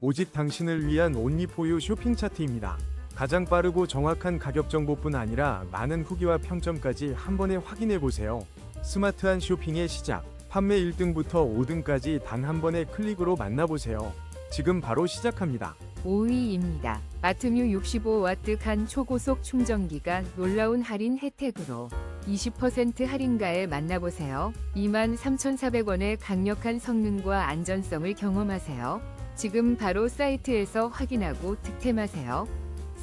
오직 당신을 위한 온리포유 쇼핑 차트입니다. 가장 빠르고 정확한 가격 정보뿐 아니라 많은 후기와 평점까지 한 번에 확인해 보세요. 스마트한 쇼핑의 시작. 판매 1등부터 5등까지 단 한 번의 클릭으로 만나보세요. 지금 바로 시작합니다. 5위입니다. 아트뮤 65와트 간 초고속 충전기가 놀라운 할인 혜택으로 20% 할인가에 만나보세요. 23,400원의 강력한 성능과 안전성을 경험하세요. 지금 바로 사이트에서 확인하고 득템하세요.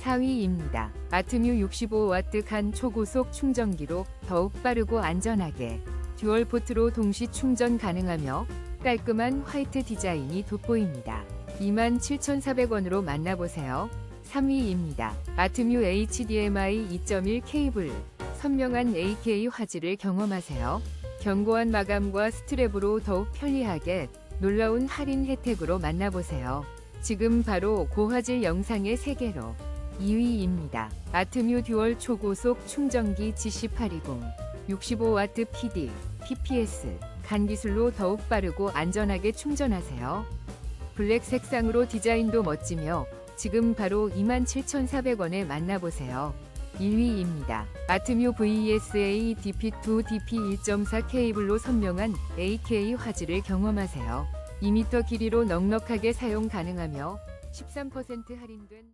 4위입니다. 아트뮤 65와트 간 초고속 충전기로 더욱 빠르고 안전하게 듀얼 포트로 동시 충전 가능하며 깔끔한 화이트 디자인이 돋보입니다. 27,400원으로 만나보세요. 3위입니다. 아트뮤 HDMI 2.1 케이블 선명한 AK 화질을 경험하세요. 견고한 마감과 스트랩으로 더욱 편리하게 놀라운 할인 혜택으로 만나보세요. 지금 바로 고화질 영상의 세계로 2위입니다. 아트뮤 듀얼 초고속 충전기 GC820 65W PD, PPS 간 기술로 더욱 빠르고 안전하게 충전하세요. 블랙 색상으로 디자인도 멋지며 지금 바로 27,400원에 만나보세요. 1위입니다. 아트뮤 VSA DP2 DP 1.4 케이블로 선명한 AK 화질을 경험하세요. 2m 길이로 넉넉하게 사용 가능하며 13% 할인된